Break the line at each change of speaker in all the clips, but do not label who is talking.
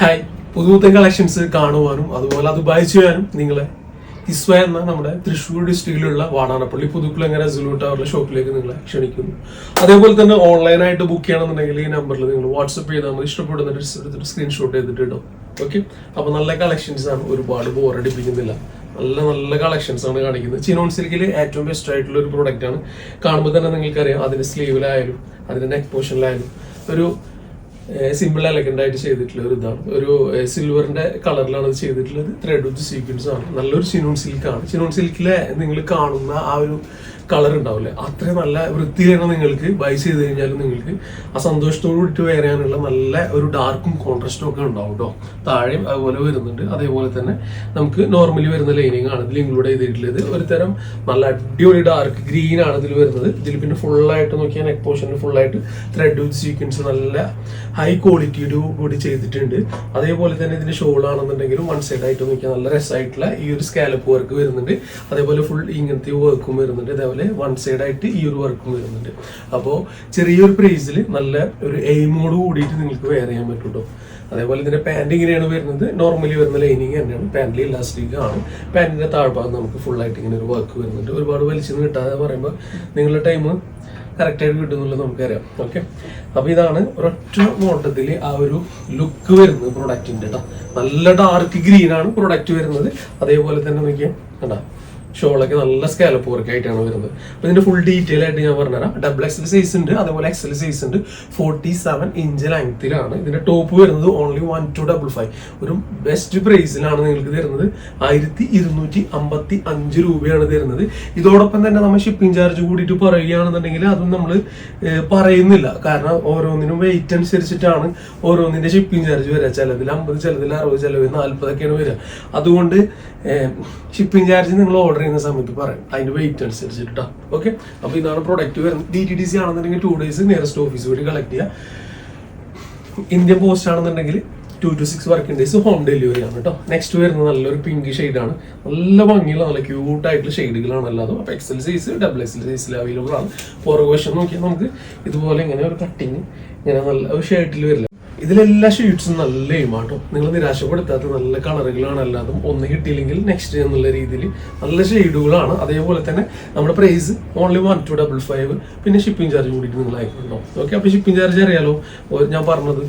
Hi പുതുപുത്തൻ collections കാണുവാനും അതുപോലെ അത് ബൈ ചെയ്യാനും നിങ്ങളെ ഇസ്വ എന്ന നമ്മുടെ തൃശ്ശൂർ ഡിസ്ട്രിക്റ്റിലുള്ള വാടാനപ്പള്ളി പുതുക്കുളങ്ങര സുലു ടവറിലെ ഷോപ്പിലേക്ക് നിങ്ങളെ ക്ഷണിക്കുന്നു. അതേപോലെ തന്നെ ഓൺലൈനായിട്ട് ബുക്ക് ചെയ്യണമെന്നുണ്ടെങ്കിൽ ഈ നമ്പറിൽ നിങ്ങൾ വാട്സപ്പ് ചെയ്താൽ മതി. ഇഷ്ടപ്പെടുന്ന സ്ക്രീൻഷോട്ട് ചെയ്തിട്ട് ഇടും ഓക്കെ അപ്പൊ നല്ല കളക്ഷൻസ് ആണ്. ഒരുപാട് ബോറടിപ്പിക്കുന്നില്ല നല്ല നല്ല കളക്ഷൻസ് ആണ് കാണിക്കുന്നത്. ചിനോൺ സിൽക്കിൽ ഏറ്റവും ബെസ്റ്റ് ആയിട്ടുള്ള ഒരു പ്രോഡക്റ്റ് ആണ്. കാണുമ്പോൾ തന്നെ നിങ്ങൾക്കറിയാം അതിന്റെ സ്ലീവിലായാലും അതിന്റെ നെക്ക് പോർഷനിലായാലും ഒരു സിമ്പിൾ എലഗന്റ് ആയിട്ട് ചെയ്തിട്ടുള്ള ഒരു ഇതാണ്. ഒരു സിൽവറിന്റെ കളറിലാണ് ഇത് ചെയ്തിട്ടുള്ളത്. ത്രെഡ് വിത്ത് സീക്വൻസ് ആണ്. നല്ലൊരു ചിനോൺ സിൽക്ക് ആണ്. ചിനോൺ സിൽക്കിലെ നിങ്ങൾ കാണുന്ന ആ ഒരു കളർ ഉണ്ടാവില്ലേ? അത്രയും നല്ല വൃത്തിയാണ് നിങ്ങൾക്ക് ബൈ ചെയ്ത് കഴിഞ്ഞാൽ നിങ്ങൾക്ക് ആ സന്തോഷത്തോട് കൂടിയിട്ട് വരാനുള്ള നല്ല ഒരു ഡാർക്കും കോൺട്രസ്റ്റും ഒക്കെ ഉണ്ടാവും കേട്ടോ താഴെയും അതുപോലെ വരുന്നുണ്ട്. അതേപോലെ തന്നെ നമുക്ക് നോർമലി വരുന്ന ലൈനിങ് ആണ് ഇതിൽ ഇൻക്ലൂഡ് ചെയ്തിട്ടുള്ളത്. ഒരു തരം നല്ല അടിപൊളി ഡാർക്ക് ഗ്രീൻ ആണ് ഇതിൽ വരുന്നത്. ഇതിൽ പിന്നെ ഫുള്ളായിട്ട് നോക്കിയാൽ നെക്ക് പോർഷനിൽ ഫുള്ളായിട്ട് ത്രെഡ് വിത്ത് സീക്വൻസ് നല്ല ഹൈ ക്വാളിറ്റിയോട് കൂടി ചെയ്തിട്ടുണ്ട്. അതേപോലെ തന്നെ ഇതിന്റെ ഷോൾ ആണെന്നുണ്ടെങ്കിലും വൺ സൈഡ് ആയിട്ട് നോക്കിയാൽ നല്ല രസമായിട്ടുള്ള ഈ ഒരു സ്കാലപ്പ് വർക്ക് വരുന്നുണ്ട്. അതേപോലെ ഫുൾ ഇങ്ങനത്തെ വർക്കും വരുന്നുണ്ട്. അതേപോലെ വൺ സൈഡ് ആയിട്ട് ഈ ഒരു വർക്കും വരുന്നുണ്ട്. അപ്പോൾ ചെറിയൊരു പ്രൈസിൽ നല്ല ഒരു എയിമോട് കൂടിയിട്ട് നിങ്ങൾക്ക് വെയർ ചെയ്യാൻ പറ്റും അതേപോലെ ഇതിന്റെ പാന്റ് ഇങ്ങനെയാണ് വരുന്നത്. നോർമലി വരുന്ന ലൈനിങ് തന്നെയാണ്. പാന്റിൽ ഇലാസ്റ്റിക് ആണ്. പാന്റിന്റെ താഴ്ഭാഗം നമുക്ക് ഫുൾ ആയിട്ട് ഇങ്ങനെ ഒരു വർക്ക് വരുന്നുണ്ട്. ഒരുപാട് വലിച്ചൊന്നും കിട്ടാതെ പറയുമ്പോൾ നിങ്ങളുടെ ടൈം കറക്റ്റായിട്ട് കിട്ടുന്നുള്ളത് നമുക്കറിയാം. ഓക്കെ അപ്പൊ ഇതാണ് ഒരൊറ്റ നോട്ടത്തിൽ ആ ഒരു ലുക്ക് വരുന്നത് പ്രൊഡക്റ്റിന്റെ കേട്ടോ നല്ല ഡാർക്ക് ഗ്രീൻ ആണ് പ്രൊഡക്റ്റ് വരുന്നത്. അതേപോലെ തന്നെ നോക്കിയാൽ കണ്ടാ? ഷോളൊക്കെ നല്ല സ്കാലപ്പ് വർക്ക് വരുന്നത്. അപ്പൊ ഇതിന്റെ ഫുൾ ഡീറ്റെയിൽ ആയിട്ട് ഞാൻ പറഞ്ഞുതരാം. ഡബിൾ എക്സൽ സൈസ് ഉണ്ട് അതുപോലെ എക്സൽ സൈസ് ഉണ്ട്. ഫോർട്ടി സെവൻ ഇഞ്ച് ലെങ്ത്തിലാണ് ഇതിന്റെ ടോപ്പ് വരുന്നത് only one two double five ഒരു ബെസ്റ്റ് പ്രൈസിലാണ് നിങ്ങൾക്ക് തരുന്നത്. ആയിരത്തി ഇരുന്നൂറ്റി അമ്പത്തി അഞ്ച് രൂപയാണ് തരുന്നത്. ഇതോടൊപ്പം തന്നെ നമ്മൾ ഷിപ്പിംഗ് ചാർജ് കൂടിയിട്ട് പറയുകയാണെന്നുണ്ടെങ്കിൽ അതും നമ്മൾ പറയുന്നില്ല. കാരണം ഓരോന്നിനും വെയിറ്റ് അനുസരിച്ചിട്ടാണ് ഓരോന്നിന്റെ ഷിപ്പിംഗ് ചാർജ് വരിക. ചിലതിൽ അമ്പത് ചിലതിൽ അറുപത് ചിലവിൽ നാൽപ്പതൊക്കെയാണ് വരിക. അതുകൊണ്ട് ഷിപ്പിംഗ് ചാർജ് നിങ്ങൾ ഓർഡർ ചെയ്യുന്ന സമയത്ത് പറയും. അതിന്റെ വെയിറ്റ് അനുസരിച്ചിട്ട് ഓക്കെ അപ്പൊ ഇതാണ് പ്രൊഡക്റ്റ് വരുന്നത്. ഡി ടി ഡി സി ആണെന്നുണ്ടെങ്കിൽ ടു ഡേയ്സ് നിയറസ്റ്റ് ഓഫീസ് വഴി കളക്ട് ചെയ്യുക ഇന്ത്യൻ പോസ്റ്റ് ആണെന്നുണ്ടെങ്കിൽ two to six working days home delivery ആണ് കേട്ടോ നെക്സ്റ്റ് വരുന്നത് നല്ലൊരു പിങ്ക് ആണ്. നല്ല ഭംഗിയുള്ള നല്ല ക്യൂട്ടായിട്ടുള്ള ഷെയ്ഡുകളാണ് അല്ലാതെ അപ്പോൾ എക്സൽ സൈസ് ഡബിൾ എക്സൽ സൈസിൽ അവൈലബിൾ ആണ്. പുറകുവശം നോക്കിയാൽ നമുക്ക് ഇതുപോലെ ഇങ്ങനെ ഒരു കട്ടിങ് ഇങ്ങനെ നല്ല ഒരു ഷർട്ടിൽ വരില്ല. ഇതിലെല്ലാ ഷീറ്റ്സും നല്ല എയിമാട്ടോ നിങ്ങൾ നിരാശപ്പെടുത്താത്ത നല്ല കളറുകളാണ് അല്ലാതും ഒന്ന് കിട്ടിയില്ലെങ്കിൽ നെക്സ്റ്റ് എന്നുള്ള രീതിയിൽ നല്ല ഷെയ്ഡുകളാണ് അതേപോലെ തന്നെ നമ്മുടെ price only one two double five പിന്നെ ഷിപ്പിംഗ് ചാർജ് കൂടിയിട്ട് നിങ്ങൾ അയക്കുന്നുണ്ടോ? ഓക്കെ അപ്പോൾ ഷിപ്പിംഗ് ചാർജ് അറിയാലോ. ഞാൻ പറഞ്ഞത്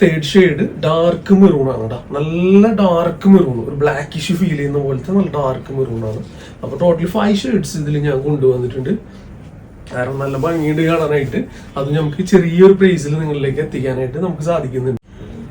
തേർഡ് ഷെയ്ഡ് ഡാർക്ക് മെറൂൺ ആണ് കേട്ടോ നല്ല ഡാർക്ക് മെറൂൺ ഒരു ബ്ലാക്ക് ഇഷ്യൂ ഫീൽ ചെയ്യുന്ന പോലത്തെ നല്ല ഡാർക്ക് മെറൂൺ ആണ്. അപ്പോൾ ടോട്ടലി ഫൈവ് ഷെയ്ഡ്സ് ഇതിൽ ഞാൻ കൊണ്ടുവന്നിട്ടുണ്ട്. കാരണം നല്ല ഭംഗിയുണ്ട് കാണാനായിട്ട്. അത് നമുക്ക് ചെറിയൊരു പ്രൈസിൽ നിങ്ങളിലേക്ക് എത്തിക്കാനായിട്ട് നമുക്ക് സാധിക്കുന്നുണ്ട്.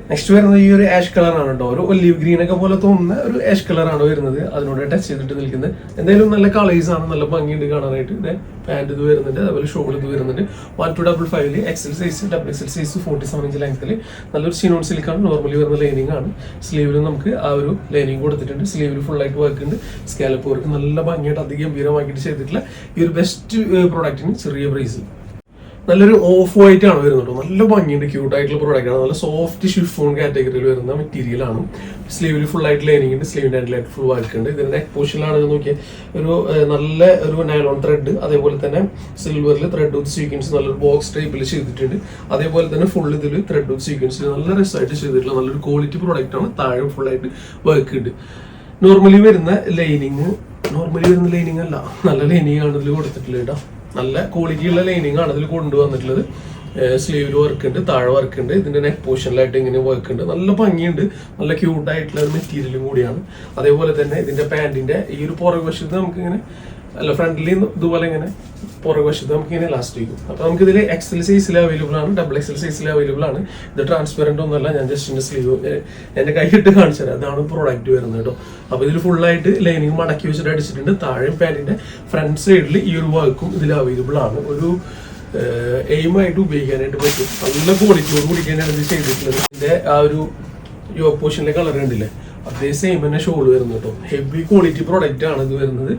നെക്സ്റ്റ് വരുന്നത് ഈ ഒരു ആഷ് കളറാണ് കേട്ടോ ഒരു ഒലീവ് ഗ്രീൻ ഒക്കെ പോലെ തോന്നുന്ന ഒരു ആഷ് കളറാണ് വരുന്നത്? അതിനോട് ടച്ച് ചെയ്തിട്ട് നിൽക്കുന്നത്. എന്തായാലും നല്ല കളേഴ്സ് ആണ് നല്ല ഭംഗിയുണ്ട് കാണാനായിട്ട്. ഇത് പാന്റ് ഇത് വരുന്നുണ്ട് അതുപോലെ ഷോൾ ഇത് വരുന്നുണ്ട്. വൺ ടു ഡബിൾ ഫൈവിൽ XL size double XL size forty seven inch ലെങ്ത്തിൽ നല്ലൊരു സിനോൺ സിൽക്കാണ് നോർമലി വരുന്ന ലൈനിങ് ആണ്. സ്ലീവിൽ നമുക്ക് ആ ഒരു ലൈനിങ് കൊടുത്തിട്ടുണ്ട്. സ്ലീവിൽ ഫുൾ ആയിട്ട് വർക്ക് ഉണ്ട്. സ്കാലപ്പ് വർക്ക് നല്ല ഭംഗിയായിട്ട് അതിഗംഭീരമാക്കിയിട്ട് ചെയ്തിട്ടുള്ള ഈ ഒരു ബെസ്റ്റ് പ്രോഡക്റ്റിന് ചെറിയ പ്രൈസിൽ നല്ലൊരു ഓഫ് വൈറ്റ് ആണ് വരുന്നത് നല്ല ഭംഗിയുണ്ട് ക്യൂട്ട് ആയിട്ടുള്ള പ്രോഡക്റ്റ് ആണ്. നല്ല സോഫ്റ്റ് ഷിഫോൺ കാറ്റഗറിയിൽ വരുന്ന മെറ്റീരിയൽ ആണ്. സ്ലീവിൽ ഫുൾ ആയിട്ട് ലൈനിങ് ഉണ്ട് സ്ലീവിന്റെ ആയിട്ട് ഫുൾ വർക്ക് ഉണ്ട്. ഇതിന്റെ നെക്ക് പോർഷനിലാണ് നോക്കിയാൽ ഒരു നല്ല ഒരു നൈലോൺ ത്രെഡ് അതേപോലെ തന്നെ സിൽവറിൽ ത്രെഡ് വിത്ത് സീക്വൻസ് നല്ലൊരു ബോക്സ് ടൈപ്പിൽ ചെയ്തിട്ടുണ്ട്. അതേപോലെ തന്നെ ഫുൾ ഇതിൽ ത്രെഡ് വിത്ത് സീക്വൻസ് നല്ല രസമായിട്ട് ചെയ്തിട്ടുള്ള നല്ലൊരു ക്വാളിറ്റി പ്രോഡക്റ്റ് ആണ്. താഴെ ഫുൾ ആയിട്ട് വർക്ക് ഉണ്ട്. നോർമലി വരുന്ന ലൈനിങ് നോർമലി വരുന്ന ലൈനിങ് അല്ല. നല്ല ലൈനിങ് ആണ് ഇതിൽ കൊടുത്തിട്ടുള്ളത് കേട്ടോ നല്ല ക്വാളിറ്റി ഉള്ള ലൈനിങ് ആണ് ഇതിൽ കൊണ്ടുവന്നിട്ടുള്ളത് സ്ലീവിൽ വർക്ക് ഉണ്ട് താഴെ വർക്ക് ഉണ്ട് ഇതിന്റെ നെക്ക് പോർഷനിലായിട്ട് ഇങ്ങനെ വർക്ക് ഉണ്ട് നല്ല ഭംഗിയുണ്ട്. നല്ല ക്യൂട്ടായിട്ടുള്ള ഒരു മെറ്റീരിയലും കൂടിയാണ്. അതേപോലെ തന്നെ ഇതിന്റെ പാന്റിന്റെ ഈ ഒരു പുറകു വശത്ത് നമുക്ക് ഇങ്ങനെ അല്ല ഫ്രണ്ടിൽ ഇതുപോലെ ഇങ്ങനെ പുറകുവശത്ത് നമുക്ക് ഇങ്ങനെ ലാസ്റ്റ് ചെയ്യും അപ്പോൾ നമുക്ക് ഇതിൽ എക്സൽ സൈസിൽ അവൈലബിൾ ആണ് ഡബിൾ എക്സൽ സൈസിൽ അവൈലബിൾ ആണ്. ഇത് ട്രാൻസ്പെറന്റ് ഒന്നുമല്ല ഞാൻ ജസ്റ്റ് എന്റെ സ്ലീവ് എന്റെ കൈയിട്ട് കാണിച്ചു തരാം. അതാണ് പ്രോഡക്റ്റ് വരുന്നത് കേട്ടോ. അപ്പൊ ഇതിൽ ഫുള്ളായിട്ട് ലൈനിങ് മടക്കി വെച്ചിട്ട് അടിച്ചിട്ടുണ്ട്. താഴെ പാന്റിന്റെ ഫ്രണ്ട് സൈഡിൽ ഈ ഒരു വർക്കും ഇതിൽ അവൈലബിൾ ആണ്. ഒരു എയിമായിട്ട് ഉപയോഗിക്കാനായിട്ട് പറ്റും. നല്ല ക്വാളിറ്റിയോട് കൂടിക്കാനാണ് ഇത് ചെയ്തിട്ടുള്ളത്. ഇതിന്റെ ആ ഒരു ഈ ഓപ്പോസിഷനിലെ കളർ കണ്ടില്ലേ? അതേ സെയിം തന്നെ ഷോൾ വരുന്നു കേട്ടോ ഹെവി ക്വാളിറ്റി പ്രോഡക്റ്റ് ആണ് ഇത് വരുന്നത്.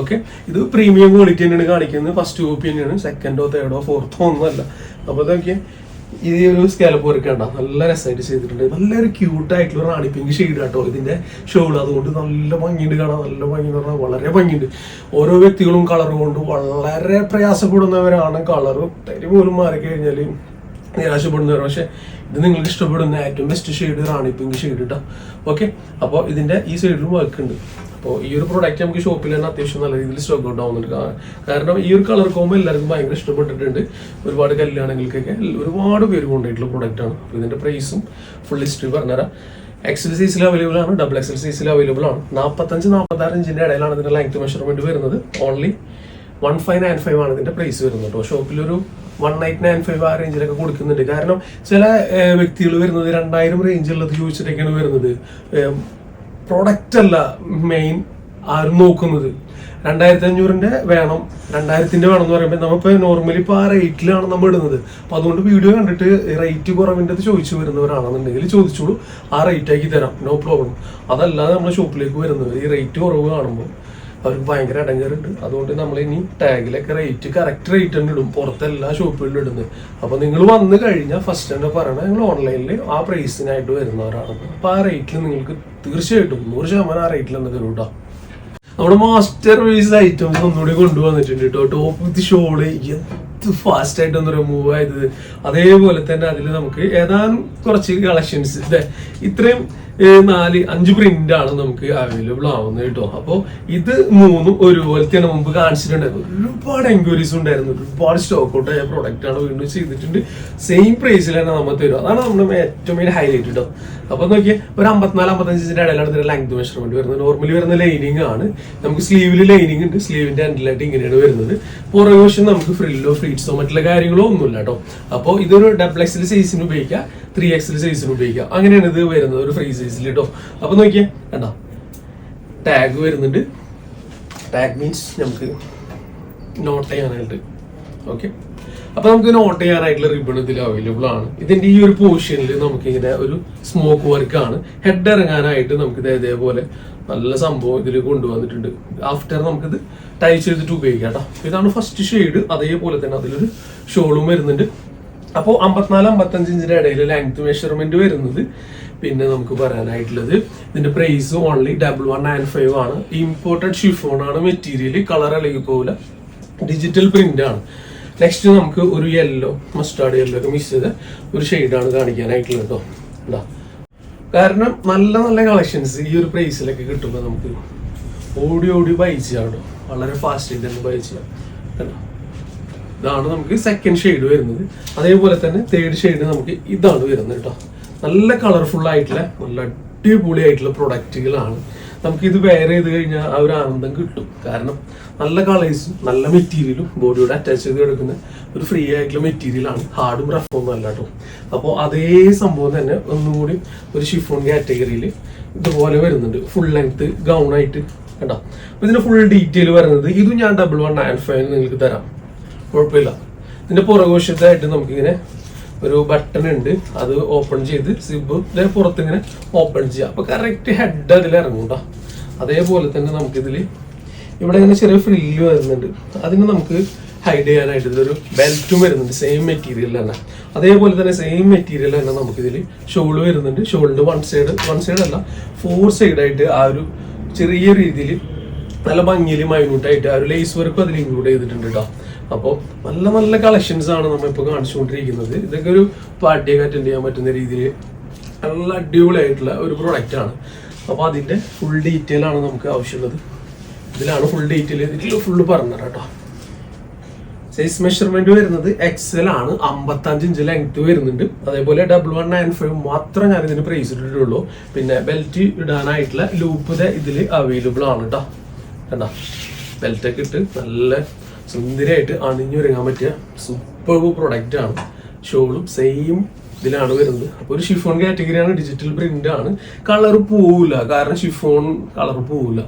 ഓക്കെ ഇത് പ്രീമിയം ക്വാളിറ്റി തന്നെയാണ് കാണിക്കുന്നത്. ഫസ്റ്റ് കോപ്പി തന്നെയാണ്. സെക്കൻഡോ തേർഡോ ഫോർത്തോ ഒന്നുമല്ല അപ്പോൾ ഇതൊക്കെ ഈ ഒരു സ്കാലപ്പ് വർക്ക് കണ്ട? നല്ല രസമായിട്ട് ചെയ്തിട്ടുണ്ട്. നല്ലൊരു ക്യൂട്ട് ആയിട്ടുള്ള റാണി പിങ്ക് ഷെയ്ഡ് കേട്ടോ ഇതിന്റെ ഷോൾ അതുകൊണ്ട് നല്ല ഭംഗിയുണ്ട് കാണാൻ. നല്ല ഭംഗി എന്ന് പറഞ്ഞാൽ വളരെ ഭംഗിയുണ്ട്. ഓരോ വ്യക്തികളും കളർ കൊണ്ട് വളരെ പ്രയാസപ്പെടുന്നവരാണ്. കളർ തരി പോലും മാറിക്കഴിഞ്ഞാൽ നിരാശപ്പെടുന്നവർ പക്ഷെ ഇത് നിങ്ങൾക്ക് ഇഷ്ടപ്പെടുന്ന ഏറ്റവും best shade Rani pink shade കേട്ടോ ഓക്കെ അപ്പോൾ ഇതിന്റെ ഈ സൈഡിലും വർക്ക് ഉണ്ട്. അപ്പോൾ ഈ ഒരു പ്രോഡക്റ്റ് നമുക്ക് ഷോപ്പിൽ തന്നെ അത്യാവശ്യം നല്ല രീതിയിൽ സ്റ്റോക്ക് ഔട്ട് കാരണം ഈ ഒരു കളർ കോമ്പോ എല്ലാവർക്കും ഭയങ്കര ഇഷ്ടപ്പെട്ടിട്ടുണ്ട്. ഒരുപാട് കല്യാണങ്ങൾക്കൊക്കെ ഒരുപാട് പേര് കൊണ്ടുപോയിട്ടുള്ള പ്രോഡക്റ്റ് ആണ്. അപ്പോൾ ഇതിന്റെ പ്രൈസും ഫുൾ ഹിസ്റ്ററി പറഞ്ഞുതരാം. എക്സൽ സൈസിൽ അവൈലബിൾ ആണ് ഡബിൾ എക്സൽ സൈസിൽ അവൈലബിൾ ആണ്. നാൽപ്പത്തഞ്ച് നാൽപ്പത്തി ആറ് ഇഞ്ചിന്റെ ഇടയിലാണ് ഇതിന്റെ ലെങ്ത് മെഷർമെന്റ് വരുന്നത്. Only one five nine five ആണ് ഇതിന്റെ പ്രൈസ് വരുന്നത് കേട്ടോ ഷോപ്പിലൊരു വൺ നൈറ്റ് നയൻ ഫൈവ് ആ റേഞ്ചിലൊക്കെ കൊടുക്കുന്നുണ്ട്. കാരണം ചില വ്യക്തികൾ വരുന്നത് രണ്ടായിരം റേഞ്ചുള്ളത് ചോദിച്ചിട്ടൊക്കെയാണ് വരുന്നത്. പ്രോഡക്റ്റ് അല്ല മെയിൻ ആരും നോക്കുന്നത്. രണ്ടായിരത്തി അഞ്ഞൂറിന്റെ വേണം രണ്ടായിരത്തിന്റെ വേണം എന്ന് പറയുമ്പോൾ നമ്മളിപ്പോ നോർമലി ഇപ്പൊ ആ റേറ്റിലാണ് നമ്മൾ ഇടുന്നത്. അപ്പൊ അതുകൊണ്ട് വീഡിയോ കണ്ടിട്ട് റേറ്റ് കുറവിന്റെ ചോദിച്ചു വരുന്നവരാണെന്നുണ്ടെങ്കിൽ ചോദിച്ചോളൂ. ആ റേറ്റ് ആക്കി തരാം നോ പ്രോബ്ലം അതല്ലാതെ നമ്മുടെ ഷോപ്പിലേക്ക് വരുന്നവർ ഈ റേറ്റ് കുറവ് കാണുമ്പോൾ അവർക്ക് ഭയങ്കര അടങ്ങാറുണ്ട് അതുകൊണ്ട് നമ്മൾ ഇനി ടാഗിലൊക്കെ റേറ്റ് കറക്റ്റ് റേറ്റ് തന്നെ ഇടും. പുറത്ത് എല്ലാ ഷോപ്പുകളിലും ഇടുന്നത്. അപ്പൊ നിങ്ങൾ വന്നു കഴിഞ്ഞാൽ ഫസ്റ്റ് തന്നെ പറയണത് നിങ്ങൾ ഓൺലൈനിൽ ആ പ്രൈസിനായിട്ട് വരുന്നവരാണ്. അപ്പൊ ആ റേറ്റിൽ നിങ്ങൾക്ക് തീർച്ചയായിട്ടും നൂറ് ശതമാനം ആ റേറ്റിൽ തന്നെ തരും കേട്ടോ നമ്മുടെ മാസ്റ്റർ പീസ് ഐറ്റംസ് ഒന്നുകൂടി കൊണ്ടുവന്നിട്ടുണ്ട് കേട്ടോ ടോപ്പ് വിത്ത് ഷോൾ എന്ത് ഫാസ്റ്റ് ആയിട്ട് ഒന്ന് റിമൂവ് ആയത്. അതേപോലെ തന്നെ അതിൽ നമുക്ക് ഏതാനും കുറച്ച് കളക്ഷൻസ് ഇതേ ഇത്രയും നാല് അഞ്ച് പ്രിന്റ് ആണ് നമുക്ക് അവൈലബിൾ ആവുന്നത് കേട്ടോ. അപ്പോൾ ഇത് മൂന്നും ഒരുപോലത്തെയാണ് മുമ്പ് കാണിച്ചിട്ടുണ്ടായിരുന്നു ഒരുപാട് എൻക്വയറീസ് ഉണ്ടായിരുന്നു. ഒരുപാട് സ്റ്റോക്ക് ഔട്ട് ആയ പ്രൊഡക്റ്റ് ആണ് വീണ്ടും ചെയ്തിട്ടുണ്ട്. സെയിം പ്രൈസിൽ തന്നെ നമ്മൾ തരും. അതാണ് നമ്മുടെ ഏറ്റവും മെയിൻ ഹൈലൈറ്റ് കേട്ടോ. അപ്പൊ നോക്കിയാൽ ഒരു അമ്പത്തിനാല് അമ്പത്തഞ്ചിന്റെ ഇടയിലാണ് ഇതിന്റെ ലെങ്ത് മെഷർമെന്റ് വരുന്നത്. നോർമലി വരുന്ന ലൈനിങ് ആണ്. നമുക്ക് സ്ലീവിൽ ലൈനിങ് ഉണ്ട്. സ്ലീവിന്റെ എൻഡിലായിട്ട് ഇങ്ങനെയാണ് വരുന്നത്. പുറകുവശം നമുക്ക് ഫ്രില്ലോ ഫ്രീറ്റ്സോ മറ്റുള്ള കാര്യങ്ങളോ ഒന്നുമില്ല കേട്ടോ അപ്പോൾ ഇതൊരു ഡബിൾ എക്സിൽ സൈസിന് ഉപയോഗിക്കാം ത്രീ എക്സിൽ സൈസിന് ഉപയോഗിക്കാം. അങ്ങനെയാണ് ഇത് വരുന്നത് ഒരു ഫ്രീ സൈസിൽ കേട്ടോ അപ്പൊ നോക്കിയേ കണ്ടോ? ടാഗ് വരുന്നുണ്ട്. ടാഗ് മീൻസ് നമുക്ക് നോട്ട് ചെയ്യാനായിട്ട്. ഓക്കെ അപ്പൊ നമുക്ക് നോട്ട് ചെയ്യാനായിട്ടുള്ള റിബൺ ഇതിൽ അവൈലബിൾ ആണ്. ഇതിന്റെ ഈ ഒരു പോർഷനിൽ നമുക്ക് ഇങ്ങനെ ഒരു സ്മോക്ക് വർക്ക് ആണ്. ഹെഡ് ഇറങ്ങാനായിട്ട് നമുക്ക് ഇത് ഇതേപോലെ നല്ല സംഭവം ഇതിൽ കൊണ്ടുവന്നിട്ടുണ്ട്. ആഫ്റ്റർ നമുക്കിത് ടൈ ചെയ്തിട്ട് ഉപയോഗിക്കാം കേട്ടോ ഇതാണ് ഫസ്റ്റ് ഷെയ്ഡ് അതേപോലെ തന്നെ അതിലൊരു ഷോളും വരുന്നുണ്ട്. അപ്പോൾ അമ്പത്തിനാല് അമ്പത്തഞ്ച് ഇഞ്ചിന്റെ ഇടയിൽ ലെങ്ത് മെഷർമെന്റ് വരുന്നത്. പിന്നെ നമുക്ക് പറയാനായിട്ടുള്ളത് ഇതിന്റെ price only double one nine five ആണ്. ഇമ്പോർട്ടഡ് ഷിഫോൺ ആണ് മെറ്റീരിയൽ കളർ അല്ലെങ്കിൽ പോകില്ല ഡിജിറ്റൽ പ്രിന്റ് ആണ്. നെക്സ്റ്റ് നമുക്ക് ഒരു യെല്ലോ മസ്റ്റാർഡ് യെല്ലോ ഒക്കെ മിക്സ് ചെയ്ത ഒരു ഷെയ്ഡാണ് കാണിക്കാനായിട്ടുള്ളത് കേട്ടോ ഇതാ. കാരണം നല്ല നല്ല കളക്ഷൻസ് ഈ ഒരു പ്രൈസിലൊക്കെ കിട്ടുമ്പോൾ നമുക്ക് ഓടി ഓടി ബൈ ചെയ്യാം വളരെ ഫാസ്റ്റ് തന്നെ ബൈ ചെയ്യാം. ഇതാണ് നമുക്ക് സെക്കൻഡ് ഷെയ്ഡ് വരുന്നത്. അതേപോലെ തന്നെ തേർഡ് ഷെയ്ഡ് നമുക്ക് ഇതാണ് വരുന്നത് കേട്ടോ. നല്ല കളർഫുൾ ആയിട്ടുള്ള നല്ല അടിപൊളി ആയിട്ടുള്ള പ്രൊഡക്റ്റുകളാണ് നമുക്ക് ഇത് വെയർ ചെയ്ത് കഴിഞ്ഞാൽ ആ ഒരു ആനന്ദം കിട്ടും. കാരണം നല്ല കളേഴ്സും നല്ല മെറ്റീരിയലും ബോഡിയോട് അറ്റാച്ച് ചെയ്ത് കിടക്കുന്ന ഒരു ഫ്രീ ആയിട്ടുള്ള മെറ്റീരിയലാണ് ഹാർഡും റഫൊന്നും അല്ല കേട്ടോ അപ്പോൾ അതേ സംഭവം തന്നെ ഒന്നുകൂടി ഒരു ഷിഫോൺ കാറ്റഗറിയിൽ ഇതുപോലെ വരുന്നുണ്ട്. ഫുൾ ലെങ്ത് ഗൗൺ ആയിട്ട്. കേട്ടോ അപ്പം ഇതിന്റെ ഫുൾ ഡീറ്റെയിൽ വരുന്നത് ഇതും ഞാൻ ഡബിൾ വൺ നയൻ ഫൈവ് നിങ്ങൾക്ക് തരാം. കുഴപ്പമില്ല. ഇതിന്റെ പുറകുവശത്തായിട്ട് നമുക്കിങ്ങനെ ഒരു ബട്ടൺ ഉണ്ട്. അത് ഓപ്പൺ ചെയ്ത് സിബ് പുറത്ത് ഇങ്ങനെ ഓപ്പൺ ചെയ്യാം. അപ്പൊ കറക്റ്റ് ഹെഡ് അതിൽ ഇറങ്ങൂട്ടോ അതേപോലെ തന്നെ നമുക്കിതിൽ ഇവിടെ ഇങ്ങനെ ചെറിയ ഫ്രില്ല് വരുന്നുണ്ട്. അതിന് നമുക്ക് ഹൈഡ് ചെയ്യാനായിട്ട് ഇതൊരു ബെൽറ്റും വരുന്നുണ്ട്. സെയിം മെറ്റീരിയൽ തന്നെ. അതേപോലെ തന്നെ സെയിം മെറ്റീരിയൽ തന്നെ നമുക്കിതിൽ ഷോൾ വരുന്നുണ്ട്. ഷോളിന്റെ വൺ സൈഡ് വൺ സൈഡ് അല്ല ഫോർ സൈഡ് ആയിട്ട് ആ ഒരു ചെറിയ രീതിയിൽ നല്ല ഭംഗിയിൽ മൈന്യൂട്ടായിട്ട് ആ ഒരു ലേസ് വർക്ക് അതിൽ ഇൻക്ലൂഡ് ചെയ്തിട്ടുണ്ട് കേട്ടോ അപ്പോൾ നല്ല നല്ല കളക്ഷൻസ് ആണ് നമ്മളിപ്പോൾ കാണിച്ചുകൊണ്ടിരിക്കുന്നത്. ഇതൊക്കെ ഒരു പാർട്ടിയൊക്കെ അറ്റൻഡ് ചെയ്യാൻ പറ്റുന്ന രീതിയിൽ നല്ല അടിപൊളിയായിട്ടുള്ള ഒരു പ്രൊഡക്റ്റ് ആണ്. അപ്പോൾ അതിന്റെ ഫുൾ ഡീറ്റെയിൽ ആണ് നമുക്ക് ആവശ്യമുള്ളത്. ഇതിലാണ് ഫുൾ ഡീറ്റെയിൽ ഇതിൽ ഫുള്ള് പറഞ്ഞത് കേട്ടോ. സൈസ് മെഷർമെന്റ് വരുന്നത് എക്സൽ ആണ്. അമ്പത്തഞ്ച് ഇഞ്ച് ലെങ്ത് വരുന്നുണ്ട്. അതേപോലെ ഡബിൾ വൺ നയൻ ഫൈവ് മാത്രം ഞാൻ ഇതിന് പ്രൈസ് ഇട്ടിട്ടുള്ളൂ. പിന്നെ ബെൽറ്റ് ഇടാനായിട്ടുള്ള ലൂപ്പ് ഇതിൽ അവൈലബിൾ ആണ് കേട്ടോ. കണ്ടോ? ബെൽറ്റൊക്കെ ഇട്ട് നല്ല സുന്ദരമായിട്ട് അണിഞ്ഞൊരുങ്ങാൻ പറ്റിയ സൂപ്പർ പ്രൊഡക്റ്റ് ആണ്. ഷോളും സെയിം ഇതിലാണ് വരുന്നത്. അപ്പോൾ ഒരു ഷിഫോൺ കാറ്റഗറിയാണ് ഡിജിറ്റൽ പ്രിന്റ് ആണ്. കളർ പോവില്ല കാരണം ഷിഫോൺ കളർ പോവില്ല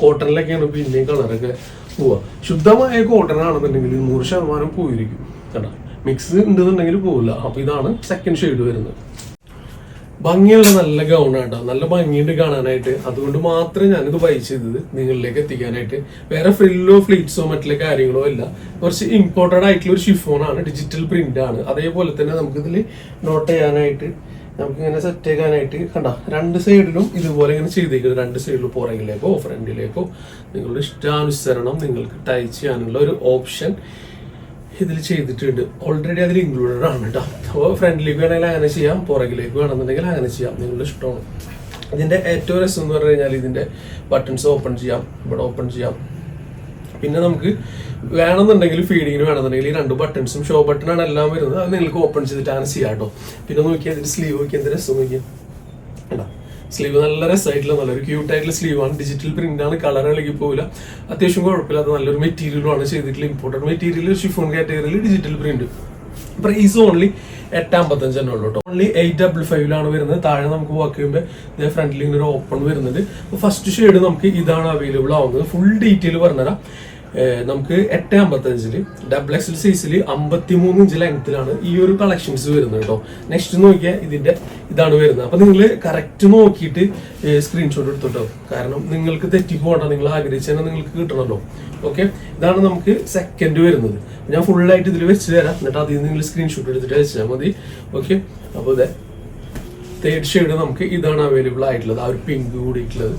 കോട്ടണിലൊക്കെയാണ് പിന്നെയും കളറൊക്കെ പോവുക. ശുദ്ധമായ കോട്ടൺ ആണെന്നുണ്ടെങ്കിൽ നൂറ് ശതമാനം പോയിരിക്കും. കേട്ടോ മിക്സ് ഉണ്ടെന്നുണ്ടെങ്കിൽ പോവില്ല. അപ്പോൾ ഇതാണ് സെക്കൻഡ് ഷെയ്ഡ് വരുന്നത്. ഭംഗിയുള്ള നല്ല ഗൗൺ കേട്ടോ നല്ല ഭംഗിയുണ്ട് കാണാനായിട്ട്. അതുകൊണ്ട് മാത്രമേ ഞാനിത് ബൈ ചെയ്തത് നിങ്ങളിലേക്ക് എത്തിക്കാനായിട്ട്. വേറെ ഫ്രില്ലോ ഫ്ലീറ്റ്സോ മറ്റുള്ള കാര്യങ്ങളോ ഇല്ല. കുറച്ച് ഇമ്പോർട്ടന്റ് ആയിട്ടുള്ള ഒരു ഷിഫോണാണ് ഡിജിറ്റൽ പ്രിന്റ് ആണ്. അതേപോലെ തന്നെ നമുക്ക് ഇതിൽ നോട്ട് ചെയ്യാനായിട്ട് നമുക്ക് ഇങ്ങനെ സെറ്റ് ചെയ്യാനായിട്ട് കണ്ട രണ്ട് സൈഡിലും ഇതുപോലെ ഇങ്ങനെ ചെയ്തേക്കുന്നത്. രണ്ട് സൈഡിലും പുറകിലേക്കോ ഫ്രണ്ടിലേക്കോ നിങ്ങളുടെ ഇഷ്ടാനുസരണം നിങ്ങൾക്ക് ടൈച്ച് ചെയ്യാനുള്ള ഒരു ഓപ്ഷൻ ഇതിൽ ചെയ്തിട്ടുണ്ട്. ഓൾറെഡി അതിൽ ഇൻക്ലൂഡഡ് ആണ് കേട്ടോ. അപ്പോൾ ഫ്രണ്ടിലേക്ക് വേണമെങ്കിൽ അങ്ങനെ ചെയ്യാം. പുറകിലേക്ക് വേണമെന്നുണ്ടെങ്കിൽ അങ്ങനെ ചെയ്യാം. നിങ്ങളുടെ ഇഷ്ടമാണ്. ഇതിന്റെ ഏറ്റവും രസം എന്ന് പറഞ്ഞു കഴിഞ്ഞാൽ ഇതിന്റെ ബട്ടൺസ് ഓപ്പൺ ചെയ്യാം. ഇവിടെ ഓപ്പൺ ചെയ്യാം. പിന്നെ നമുക്ക് വേണമെന്നുണ്ടെങ്കിൽ ഫീഡിങ്ങിന് വേണമെന്നുണ്ടെങ്കിൽ ഈ രണ്ട് ബട്ടൺസും ഷോ ബട്ടണാണ് എല്ലാം വരുന്നത്. അത് നിങ്ങൾക്ക് ഓപ്പൺ ചെയ്തിട്ട് അങ്ങനെ ചെയ്യാം കേട്ടോ. പിന്നെ നോക്കിയാൽ ഇതിന്റെ സ്ലീവ് നോക്കിയാൽ എന്ത് രസം നോക്കിയാൽ സ്ലീവ് നല്ല രസമായിട്ടുള്ള നല്ലൊരു ക്യൂട്ടായിട്ടുള്ള സ്ലീവാണ് ഡിജിറ്റൽ പ്രിന്റ് ആണ്. കളർ ഇളകി പോകില്ല അത്യാവശ്യം കുഴപ്പമില്ലാത്ത നല്ലൊരു മെറ്റീരിയലുമാണ് ചെയ്തിട്ടുള്ള ഇമ്പോർട്ടന്റ് മെറ്റീരിയൽ ഷിഫോൺ കാറ്റഗറിയിൽ ഡിജിറ്റൽ പ്രിന്റ് പ്രൈസ് ഓൺലി എട്ടാമ്പത്തഞ്ച് തന്നെ ഉള്ളൂ കേട്ടോ ഓൺലി എയ്റ്റ് ഡബിൾ ഫൈവിലാണ് വരുന്നത്. താഴെ നമുക്ക് വർക്ക് ചെയ്യുമ്പോൾ ഇതേ ഫ്രണ്ടിൽ ഇങ്ങനെ ഒരു ഓപ്പൺ വരുന്നത്. ഫസ്റ്റ് ഷെയ്ഡ് നമുക്ക് ഇതാണ് അവൈലബിൾ ആവുന്നത്. ഫുൾ ഡീറ്റെയിൽ പറഞ്ഞുതരാം. നമുക്ക് എട്ട് അമ്പത്തഞ്ചിൽ ഡബിൾ എക്സൽ സൈസിൽ അമ്പത്തി മൂന്ന് ഇഞ്ച് ലെങ്ത്തിലാണ് ഈ ഒരു കളക്ഷൻസ് വരുന്നത് കേട്ടോ. നെക്സ്റ്റ് നോക്കിയാൽ ഇതിന്റെ ഇതാണ് വരുന്നത്. അപ്പൊ നിങ്ങൾ കറക്റ്റ് നോക്കിയിട്ട് സ്ക്രീൻഷോട്ട് എടുത്തോട്ടോ കാരണം നിങ്ങൾക്ക് തെറ്റി പോകണ്ട നിങ്ങൾ ആഗ്രഹിച്ചാൽ നിങ്ങൾക്ക് കിട്ടണമല്ലോ ഓക്കെ ഇതാണ് നമുക്ക് സെക്കൻഡ് വരുന്നത്. ഞാൻ ഫുള്ളായിട്ട് ഇതിൽ വെച്ച് തരാം. എന്നിട്ട് അതിൽ നിങ്ങൾ സ്ക്രീൻഷോട്ട് എടുത്തിട്ട് വെച്ചാൽ മതി. ഓക്കെ അപ്പോൾ ഇതേ തേർഡ് ഷെയ്ഡ് നമുക്ക് ഇതാണ് അവൈലബിൾ ആയിട്ടുള്ളത്. ആ ഒരു പിങ്ക് കൂടിയിട്ടുള്ളത്.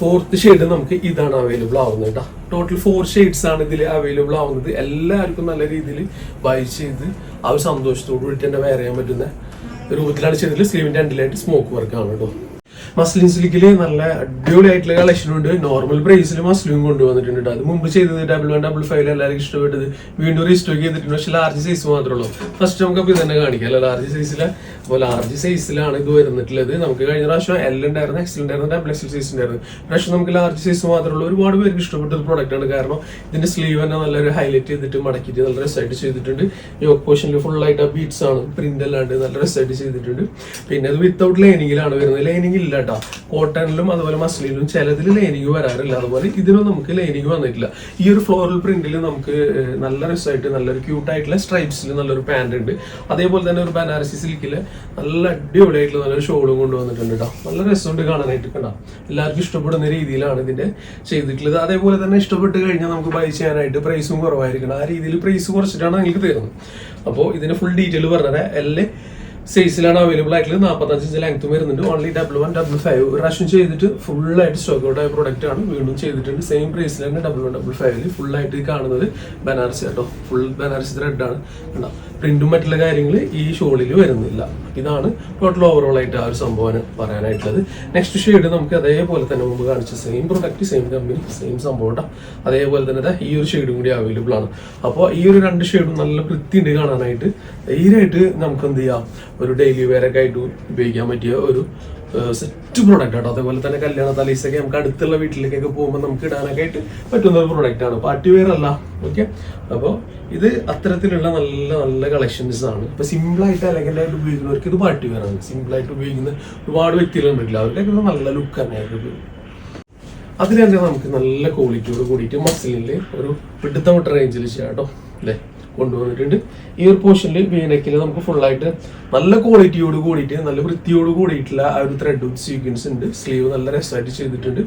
ഫോർത്ത് ഷെയ്ഡ് നമുക്ക് ഇതാണ് അവൈലബിൾ ആവുന്നത് കേട്ടോ ടോട്ടൽ ഫോർ ഷെയ്ഡ്സ് ആണ് ഇതിൽ അവൈലബിൾ ആവുന്നത്. എല്ലാവർക്കും നല്ല രീതിയിൽ ബൈ ചെയ്ത് ആ ഒരു സന്തോഷത്തോടു കൂടി തന്നെ വെയർ ചെയ്യാൻ പറ്റുന്ന രൂപത്തിലാണ് ചെയ്തത് സ്ലീവിന്റെ രണ്ടിലായിട്ട് സ്മോക്ക് വർക്ക് ആണ് കേട്ടോ മസ്ലിൻ സിലിക്കിൽ നല്ല അടിപൊളിയായിട്ടുള്ള കളക്ഷൻ ഉണ്ട്. നോർമൽ പ്രൈസിൽ മസ്ലിൻ കൊണ്ടുവന്നിട്ടുണ്ട് ട്ടോ. അത് മുമ്പ് ചെയ്തത് ഡബിൾ വൺ ഡബിൾ ഫൈവ് എല്ലാവർക്കും ഇഷ്ടപ്പെട്ടത്. വീണ്ടും റീസ്റ്റോക്ക് ചെയ്തിട്ടുണ്ട്. പക്ഷെ ലാർജ് സൈസ് മാത്രമേ ഉള്ളൂ. ഫസ്റ്റ് നമുക്ക് അപ്പോൾ തന്നെ കാണിക്കാം. അല്ല ലാർജ് സൈസിലെ അപ്പോൾ ലാർജ് സൈസിലാണ് ഇത് വരുന്നിട്ടുള്ളത്. നമുക്ക് കഴിഞ്ഞ പ്രാവശ്യം എൽ ഉണ്ടായിരുന്നു എക്സൽ ഉണ്ടായിരുന്നു ഡബിൾ എക്സൽ സൈസ് ഉണ്ടായിരുന്നു. പ്രാവശ്യം നമുക്ക് ലാർജ് സൈസ് മാത്രമുള്ള ഒരുപാട് പേർക്ക് ഇഷ്ടപ്പെട്ട ഒരു പ്രോഡക്റ്റ് ആണ്. കാരണം ഇതിന്റെ സ്ലീവ് തന്നെ നല്ലൊരു ഹൈലൈറ്റ് ചെയ്തിട്ട് മടക്കിയിട്ട് നല്ല രസമായിട്ട് ചെയ്തിട്ടുണ്ട്. യോക്ക് പോർഷനിൽ ഫുൾ ആയിട്ട് ആ ബീറ്റ്സ് ആണ് പ്രിന്റ് അല്ലാണ്ട് നല്ല രസമായിട്ട് ചെയ്തിട്ടുണ്ട്. പിന്നെ അത് വിത്തൗട്ട് ലൈനിങ്ങിലാണ് വരുന്നത്. ലൈനിങ് ഇല്ല കേട്ടോ കോട്ടണിലും അതുപോലെ മസ്ലിനും ചിലതിൽ ലൈനിങ് വരാറില്ല. അതുപോലെ ഇതിലും നമുക്ക് ലൈനിങ് വന്നിട്ടില്ല. ഈ ഒരു ഫ്ലോറൽ പ്രിന്റിൽ നമുക്ക് നല്ല രസമായിട്ട് നല്ലൊരു ക്യൂട്ടായിട്ടുള്ള സ്ട്രൈപ്സിൽ നല്ലൊരു പാന്റ് ഉണ്ട്. അതേപോലെ തന്നെ ഒരു ബനാറസി സിൽക്കിൽ നല്ല അടിപൊളിയായിട്ടുള്ള നല്ലൊരു ഷോളും കൊണ്ടുവന്നിട്ടുണ്ട് കേട്ടോ നല്ല രസമുണ്ട് കാണാനായിട്ട് കേട്ടോ എല്ലാവർക്കും ഇഷ്ടപ്പെടുന്ന രീതിയിലാണ് ഇതിന്റെ ചെയ്തിട്ടുള്ളത്. അതേപോലെ തന്നെ ഇഷ്ടപ്പെട്ട് കഴിഞ്ഞാൽ നമുക്ക് ബൈ ചെയ്യാനായിട്ട് പ്രൈസും കുറവായിരിക്കണം. ആ രീതിയിൽ പ്രൈസ് കുറച്ചിട്ടാണ് നിങ്ങൾക്ക് തരുന്നത്. അപ്പോൾ ഇതിന് ഫുൾ ഡീറ്റെയിൽ പറഞ്ഞത് എല്ലാം സൈസിലാണ് അവൈലബിൾ ആയിട്ടുള്ളത്. നാൽപ്പത്തഞ്ച് ഇഞ്ച് ലെങ്ത്തും വരുന്നുണ്ട്. Only double one double five പ്രാവശ്യം ചെയ്തിട്ട് ഫുൾ ആയിട്ട് സ്റ്റോക്ക് ഔട്ട് ആയ പ്രോഡക്റ്റ് ആണ്. വീണ്ടും ചെയ്തിട്ടുണ്ട്. സെയിം പ്രൈസിലാണ് ഡബിൾ വൺ ഡബിൾ ഫൈവിൽ ഫുൾ ആയിട്ട് കാണുന്നത് ബനാറസി കേട്ടോ ഫുൾ ബനാറസി ത്രെഡ് ആണ്. കണ്ടോ. പ്രിന്റും മറ്റുള്ള കാര്യങ്ങൾ ഈ ഷോളിൽ വരുന്നില്ല. ഇതാണ് ടോട്ടൽ ഓവറോൾ ആയിട്ട് ആ ഒരു സംഭവം പറയാനായിട്ടുള്ളത്. നെക്സ്റ്റ് ഷെയ്ഡ് നമുക്ക് അതേപോലെ തന്നെ മുമ്പ് കാണിച്ച same product same company same സംഭവം അതേപോലെ തന്നെ ഈ ഒരു ഷെയ്ഡും കൂടി അവൈലബിൾ ആണ്. അപ്പോൾ ഈ ഒരു രണ്ട് ഷെയ്ഡും നല്ല വൃത്തിയുണ്ട് കാണാനായിട്ട്. ധൈര്യമായിട്ട് നമുക്ക് എന്ത് ചെയ്യാം? ഒരു ഡെയിലി വെയർ ഒക്കെ ആയിട്ട് ഉപയോഗിക്കാൻ പറ്റിയ ഒരു സെറ്റ് പ്രോഡക്റ്റ് ആട്ടോ. അതേപോലെ തന്നെ കല്യാണ തലേസൊക്കെ നമുക്ക് അടുത്തുള്ള വീട്ടിലേക്കൊക്കെ പോകുമ്പോൾ നമുക്ക് ഇടാനൊക്കെ ആയിട്ട് പറ്റുന്ന ഒരു പ്രോഡക്റ്റ് ആണ്. പാർട്ടി വെയർ അല്ല. ഓക്കെ അപ്പോൾ ഇത് അത്തരത്തിലുള്ള നല്ല നല്ല കളക്ഷൻസ് ആണ്. ഇപ്പൊ സിമ്പിൾ ആയിട്ട് അല്ലെങ്കിൽ ആയിട്ട് ഉപയോഗിക്കുന്നവർക്ക് ഇത് പാർട്ടി വെയർ ആണ്. സിമ്പിൾ ആയിട്ട് ഉപയോഗിക്കുന്ന ഒരുപാട് വ്യക്തികളുണ്ടല്ലോ അവർക്കൊക്കെ ഇത് നല്ല ലുക്ക് തന്നെയായിട്ട് അതിൽ തന്നെ നമുക്ക് നല്ല ക്വാളിറ്റിയോട് കൂടിയിട്ട് മസിലിൽ ഒരു പിടുത്തം വിട്ട റേഞ്ചിൽ ചെയ്യാം കേട്ടോ അല്ലേ? കൊണ്ടുവന്നിട്ടുണ്ട്. ഈ ഒരു പോർഷനിൽ വീനക്കിൽ നമുക്ക് ഫുള്ളായിട്ട് നല്ല ക്വാളിറ്റിയോട് കൂടിയിട്ട് നല്ല വൃത്തിയോട് കൂടിയിട്ടുള്ള ആ ഒരു ത്രെഡ് സീക്വൻസ് ഉണ്ട്. സ്ലീവ് നല്ല രസമായിട്ട് ചെയ്തിട്ടുണ്ട്.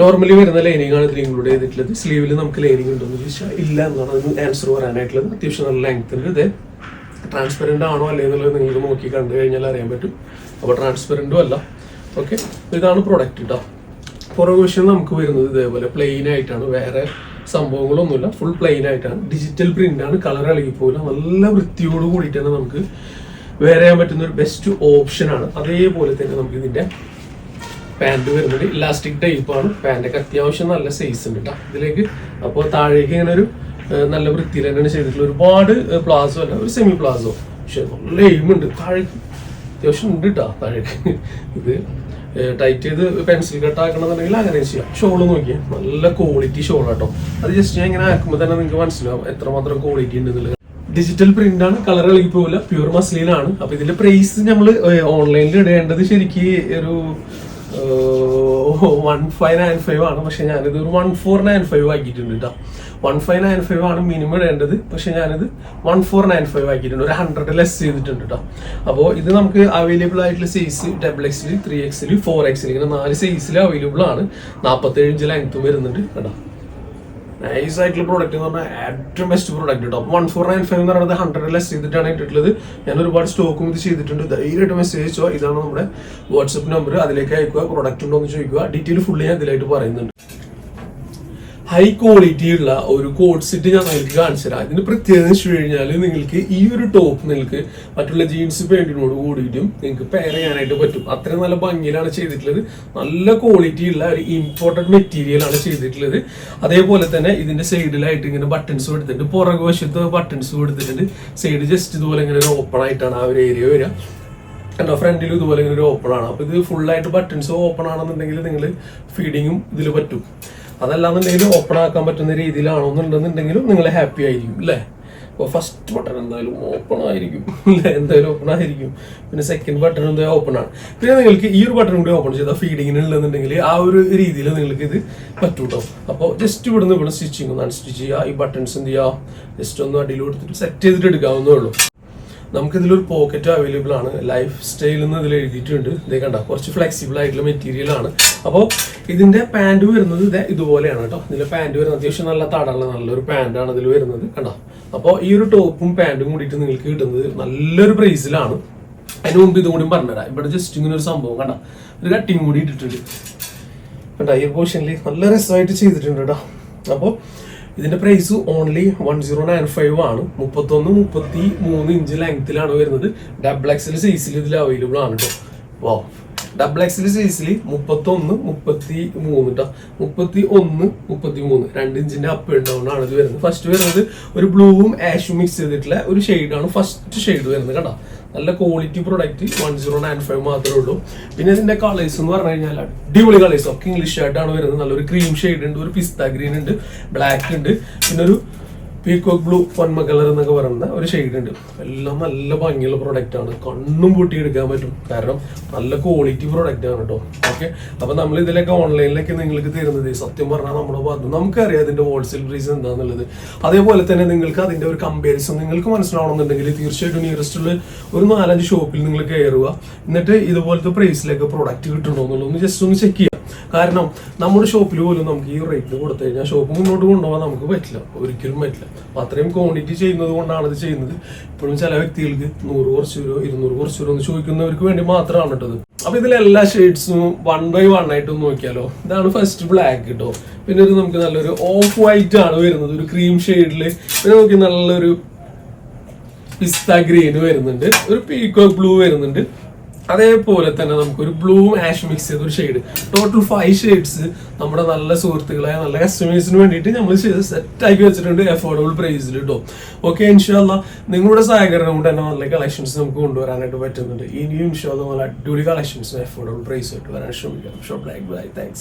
നോർമലി വരുന്ന ലൈനിങ് ആണ് ഇതിൽ ഇൻക്ലൂഡ് ചെയ്തിട്ടുള്ളത്. സ്ലീവിൽ നമുക്ക് ലൈനിങ് ഉണ്ടോ എന്ന് ചോദിച്ചാൽ ഇല്ല എന്നാണ് ആൻസർ പറയാനായിട്ടുള്ളത്. അത്യാവശ്യം നല്ല ലെങ്ത് ഉണ്ട് ഇത്. ട്രാൻസ്പെറന്റ് ആണോ അല്ലേ എന്നുള്ളത് നിങ്ങൾക്ക് നോക്കി കണ്ടു കഴിഞ്ഞാൽ അറിയാൻ പറ്റും. അപ്പോൾ ട്രാൻസ്പെറന്റും അല്ല. ഓക്കെ ഇതാണ് പ്രൊഡക്റ്റ് കേട്ടോ പുറകു വശം നമുക്ക് വരുന്നത് ഇതേപോലെ പ്ലെയിൻ ആയിട്ടാണ്. വേറെ സംഭവങ്ങളൊന്നുമില്ല. ഫുൾ പ്ലെയിൻ ആയിട്ടാണ്. ഡിജിറ്റൽ പ്രിന്റ് ആണ്. കളർ ഇളകി പോകില്ല നല്ല വൃത്തിയോട് കൂടിയിട്ടാണ് നമുക്ക് വേറെ ചെയ്യാൻ പറ്റുന്ന ഒരു ബെസ്റ്റ് ഓപ്ഷൻ ആണ്. അതേപോലെ തന്നെ നമുക്ക് ഇതിന്റെ പാന്റ് വരുന്നത്. ഇലാസ്റ്റിക് ടൈപ്പ് ആണ്. പാന്റൊക്കെ അത്യാവശ്യം നല്ല സൈസ് ഉണ്ട് കേട്ടോ ഇതിലേക്ക് അപ്പോൾ താഴേക്ക് ഇങ്ങനെ ഒരു നല്ല വൃത്തിയിൽ തന്നെയാണ് ചെയ്തിട്ടുള്ളത്. ഒരുപാട് പ്ലാസോ അല്ല. ഒരു സെമി പ്ലാസോ പക്ഷെ നല്ല എയിമുണ്ട് താഴേക്ക് അത്യാവശ്യം ഉണ്ട് കേട്ടോ താഴേക്ക്. ഇത് ടൈറ്റ് ചെയ്ത് പെൻസിൽ കട്ട് ആക്കണമെന്നുണ്ടെങ്കിൽ അങ്ങനെ ചെയ്യാം. ഷോൾ നോക്കിയാൽ നല്ല ക്വാളിറ്റി ഷോൾ കേട്ടോ അത് ജസ്റ്റ് ഞാൻ ഇങ്ങനെ ആക്കുമ്പോൾ തന്നെ നിങ്ങൾക്ക് മനസ്സിലാവും എത്രമാത്രം ക്വാളിറ്റി ഉണ്ട് എന്നുള്ളത് ഡിജിറ്റൽ പ്രിന്റ് ആണ് കളർ ഇളകി പോകില്ല പ്യൂർ മസ്ലിനാണ് അപ്പൊ ഇതിന്റെ പ്രൈസ് നമ്മൾ ഓൺലൈനിൽ ഇടേണ്ടത് ശരിക്ക് ഒരു വൺ ഫൈവ് നയൻ ഫൈവ് ആണ്. പക്ഷെ ഞാനിത് ഒരു വൺ ഫോർ നയൻ ഫൈവ് ആക്കിയിട്ടുണ്ട് കേട്ടോ വൺ ഫൈവ് നയൻ ഫൈവ് ആണ് മിനിമം ഇടേണ്ടത്. പക്ഷെ ഞാനിത് വൺ ഫോർ നയൻ ഫൈവ് ആക്കിയിട്ടുണ്ട്. ഒരു ഹൺഡ്രഡ് ലെസ് ചെയ്തിട്ടുണ്ട് കേട്ടോ അപ്പോൾ ഇത് നമുക്ക് അവൈലബിൾ ആയിട്ടുള്ള size double XL three XL four XL ഇങ്ങനെ നാല് സൈസിൽ അവൈലബിൾ ആണ്. നാൽപ്പത്തേഴ് ഇഞ്ച് ലെങ്ത്തും വരുന്നുണ്ട് കേട്ടോ നൈസ് ആയിട്ടുള്ള പ്രോഡക്റ്റ് എന്ന് പറഞ്ഞാൽ ഏറ്റവും ബെസ്റ്റ് പ്രോഡക്റ്റ് കേട്ടോ വൺ ഫോർ നയൻ ഫൈവ് എന്ന് പറയുന്നത് ഹൺഡ്രഡ് ലെസ് ചെയ്തിട്ടാണ് ഇട്ടിട്ടുള്ളത്. ഞാൻ ഒരുപാട് സ്റ്റോക്കും ഇത് ചെയ്തിട്ടുണ്ട്. ധൈര്യമായിട്ട് മെസ്സേജ് അയച്ചോ. ഇതാണ് നമ്മുടെ വാട്സപ്പ് നമ്പർ അതിലേക്ക് അയക്കുക. പ്രോഡക്റ്റ് ഉണ്ടോ എന്ന് ചോദിക്കുക. ഡീറ്റെയിൽ ഫുള്ള് ഞാൻ ഇതിലായിട്ട് പറയുന്നുണ്ട്. ഹൈ ക്വാളിറ്റി ഉള്ള ഒരു കോഡ് സെറ്റ് ഞാൻ നിങ്ങൾക്ക് കാണിച്ചു തരാം. ഇതിന് പ്രത്യേകത വെച്ച് കഴിഞ്ഞാൽ നിങ്ങൾക്ക് ഈ ഒരു ടോപ്പ് നിങ്ങൾക്ക് മറ്റുള്ള ജീൻസ് പാന്റിനോട് കൂടിയിട്ടും നിങ്ങൾക്ക് പെയർ ചെയ്യാനായിട്ട് പറ്റും. അത്രയും നല്ല ഭംഗിയിലാണ് ചെയ്തിട്ടുള്ളത്. നല്ല ക്വാളിറ്റി ഉള്ള ഒരു ഇമ്പോർട്ടന്റ് മെറ്റീരിയൽ ആണ് ചെയ്തിട്ടുള്ളത്. അതേപോലെ തന്നെ ഇതിന്റെ സൈഡിലായിട്ട് ഇങ്ങനെ ബട്ടൺസ് കൊടുത്തിട്ടുണ്ട്. പുറകു വശത്ത് ബട്ടൺസ് കൊടുത്തിട്ടുണ്ട്. സൈഡ് ജസ്റ്റ് ഇതുപോലെ ഇങ്ങനെ ഒരു ഓപ്പൺ ആയിട്ടാണ് ആ ഒരു ഏരിയ വരിക. കണ്ടോ? ഫ്രണ്ടിലും ഇതുപോലെ ഇങ്ങനെ ഒരു ഓപ്പൺ ആണ്. അപ്പൊ ഇത് ഫുൾ ആയിട്ട് ബട്ടൺസ് ഓപ്പൺ ആണെന്നുണ്ടെങ്കിൽ നിങ്ങൾ ഫീഡിങ്ങും ഇതിൽ പറ്റും. അതല്ലാന്നുണ്ടെങ്കിൽ ഓപ്പൺ ആക്കാൻ പറ്റുന്ന രീതിയിലാണോന്നുണ്ടെന്നുണ്ടെങ്കിലും നിങ്ങൾ ഹാപ്പി ആയിരിക്കും അല്ലേ അപ്പോൾ ഫസ്റ്റ് ബട്ടൺ എന്തായാലും ഓപ്പൺ ആയിരിക്കും എന്തായാലും ഓപ്പൺ ആയിരിക്കും. പിന്നെ സെക്കൻഡ് ബട്ടൺ എന്തായാലും ഓപ്പൺ ആണ്. പിന്നെ നിങ്ങൾക്ക് ഈ ഒരു ബട്ടൺ കൂടി ഓപ്പൺ ചെയ്താൽ ഫീഡിങ്ങിന് ഉള്ളതെന്നുണ്ടെങ്കിൽ ആ ഒരു രീതിയിൽ നിങ്ങൾക്ക് ഇത് പറ്റൂട്ടോ? അപ്പോൾ ജസ്റ്റ് ഇവിടുന്ന് ഇവിടെ സ്റ്റിച്ചിങ് ഒന്ന് അൺസ്റ്റിച്ച് ചെയ്യുക ഈ ബട്ടൺസ് എന്ത് ചെയ്യുക ജസ്റ്റ് ഒന്ന് അടിയിൽ കൊടുത്തിട്ട് സെറ്റ് ചെയ്തിട്ട് എടുക്കാവുന്നേ ഉള്ളൂ. നമുക്ക് ഇതിലൊരു പോക്കറ്റ് അവൈലബിൾ ആണ്. ലൈഫ് സ്റ്റൈൽ എന്ന് ഇതിൽ എഴുതിയിട്ടുണ്ട്. ഇതേ കണ്ട കുറച്ച് ഫ്ലെക്സിബിൾ ആയിട്ടുള്ള മെറ്റീരിയൽ ആണ്. അപ്പോൾ ഇതിന്റെ പാന്റ് വരുന്നത് ഇതേ ഇതുപോലെയാണ് കേട്ടോ. ഇതിന്റെ പാന്റ് വരുന്നത് അത്യാവശ്യം നല്ല തടമുള്ള നല്ലൊരു പാന്റ് ആണ് ഇതിൽ വരുന്നത് കണ്ടോ? അപ്പോൾ ഈ ഒരു ടോപ്പും പാന്റും കൂടിയിട്ട് നിങ്ങൾക്ക് കിട്ടുന്നത് നല്ലൊരു പ്രൈസിലാണ് അതിന് മുമ്പ് ഇതും കൂടി പറഞ്ഞുതരാം. ഇവിടെ ജസ്റ്റ് ഇങ്ങനെ ഒരു സംഭവം കണ്ട? ഒരു കട്ടിങ് കൂടി ഇട്ടിട്ടുണ്ട്. കണ്ടോ? ഈ പോർഷനിൽ നല്ല രസമായിട്ട് ചെയ്തിട്ടുണ്ട് കേട്ടോ. അപ്പോൾ ഇതിന്റെ price only one zero nine five ആണ്. മുപ്പത്തൊന്ന് മുപ്പത്തി മൂന്ന് ഇഞ്ച് ലെങ്ത്തിലാണ് വരുന്നത്. ഡബിൾ എക്സൽ സൈസിൽ ഇതിൽ അവൈലബിൾ ആണ് കേട്ടോ. വാ ഡബിൾ എക്സൽ സൈസിൽ മുപ്പത്തൊന്ന് മുപ്പത്തി മൂന്ന് കേട്ടോ മുപ്പത്തി ഒന്ന് മുപ്പത്തി മൂന്ന് രണ്ട് ഇഞ്ചിന്റെ അപ്പ് ആണ് ഇത് വരുന്നത്. ഫസ്റ്റ് വരുന്നത് ഒരു ബ്ലൂവും ആഷും മിക്സ് ചെയ്തിട്ടുള്ള ഒരു ഷെയ്ഡാണ് ഫസ്റ്റ് ഷെയ്ഡ് വരുന്നത് കേട്ടോ നല്ല quality product one zero nine five മാത്രമേ ഉള്ളൂ. പിന്നെ ഇതിന്റെ കളേഴ്സ് എന്ന് പറഞ്ഞു കഴിഞ്ഞാൽ അടിപൊളി കളേഴ്സ് ഒക്കെ ഇംഗ്ലീഷ് ആയിട്ടാണ് വരുന്നത്. നല്ലൊരു ക്രീം ഷെയ്ഡ് ഉണ്ട് ഒരു പിസ്ത ഗ്രീൻ ഉണ്ട് ബ്ലാക്ക് ഉണ്ട്. പിന്നെ ഒരു പീകോക്ക് ബ്ലൂ പൊന്മ കളർ എന്നൊക്കെ പറയുന്ന ഒരു ഷെയ്ഡ് ഉണ്ട്. എല്ലാം നല്ല ഭംഗിയുള്ള പ്രൊഡക്റ്റ് ആണ്. കണ്ണും പൂട്ടി എടുക്കാൻ പറ്റും. കാരണം നല്ല ക്വാളിറ്റി പ്രൊഡക്റ്റ് ആണ് കേട്ടോ ഓക്കെ അപ്പൊ നമ്മൾ ഇതിലൊക്കെ ഓൺലൈനിലൊക്കെ നിങ്ങൾക്ക് തരുന്നത് സത്യം പറഞ്ഞാൽ നമ്മുടെ ഭാഗത്ത് നമുക്കറിയാം അതിന്റെ ഹോൾസെയിൽ പ്രൈസ് എന്താണെന്നുള്ളത് അതേപോലെ തന്നെ നിങ്ങൾക്ക് അതിന്റെ ഒരു കമ്പാരിസൺ നിങ്ങൾക്ക് മനസ്സിലാവണമെന്നുണ്ടെങ്കിൽ തീർച്ചയായിട്ടും നിയറസ്റ്റുള്ള ഒരു നാലഞ്ച് ഷോപ്പിൽ നിങ്ങൾ കയറുക. എന്നിട്ട് ഇതുപോലത്തെ പ്രൈസിലൊക്കെ പ്രൊഡക്റ്റ് കിട്ടുന്നുണ്ടോ എന്നുള്ളത് ജസ്റ്റ് ഒന്ന് ചെക്ക് ചെയ്യുക. കാരണം നമ്മുടെ ഷോപ്പിൽ പോലും നമുക്ക് ഈ റേറ്റിന് കൊടുത്തു കഴിഞ്ഞാൽ ഷോപ്പ് മുന്നോട്ട് കൊണ്ടുപോകാൻ നമുക്ക് പറ്റില്ല. ഒരിക്കലും പറ്റില്ല. അപ്പം അത്രയും ക്വാണ്ടിറ്റി ചെയ്യുന്നത് കൊണ്ടാണ് ഇത് ചെയ്യുന്നത്. ഇപ്പോഴും ചില വ്യക്തികൾക്ക് നൂറ് കുറച്ച് രൂപ ഇരുന്നൂറ് കുറച്ച് രൂപ എന്ന് ചോദിക്കുന്നവർക്ക് വേണ്ടി മാത്രമാണ് കേട്ടത്. അപ്പോൾ ഇതിലെ എല്ലാ ഷെയ്ഡ്സും വൺ ബൈ വൺ ആയിട്ട് നോക്കിയാലോ? ഇതാണ് ഫസ്റ്റ് ബ്ലാക്ക് കേട്ടോ പിന്നെ ഒരു നമുക്ക് നല്ലൊരു ഓഫ് വൈറ്റ് ആണ് വരുന്നത്. ഒരു ക്രീം ഷെയ്ഡിൽ പിന്നെ നോക്കി നല്ലൊരു പിസ്ത ഗ്രീൻ വരുന്നുണ്ട്. ഒരു പീക്കോ ബ്ലൂ വരുന്നുണ്ട്. അതേപോലെ തന്നെ നമുക്ക് ഒരു ബ്ലൂം ആഷ് മിക്സ് ചെയ്ത ഒരു ഷെയ്ഡ് ടോട്ടൽ ഫൈവ് ഷെയ്ഡ്സ് നമ്മുടെ നല്ല സുഹൃത്തുക്കളായ നല്ല കസ്റ്റമേഴ്സിന് വേണ്ടിയിട്ട് നമ്മൾ സെറ്റ് ആക്കി വെച്ചിട്ടുണ്ട് അഫോർഡബിൾ പ്രൈസിൽ കേട്ടോ ഓക്കെ ഇൻഷാല്ല നിങ്ങളുടെ സഹകരണം കൊണ്ട് തന്നെ നല്ല കളക്ഷൻസ് നമുക്ക് കൊണ്ടുവരാനായിട്ട് പറ്റുന്നുണ്ട്. ഇനിയും ഇൻഷാല്ല നല്ല അടിപൊളി കളക്ഷൻസ് അഫോർഡബിൾ പ്രൈസ് ആയിട്ട് വരാൻ ശ്രമിക്കാം ഷോ ബ്ലാക്ക് ബൈ താങ്ക്സ്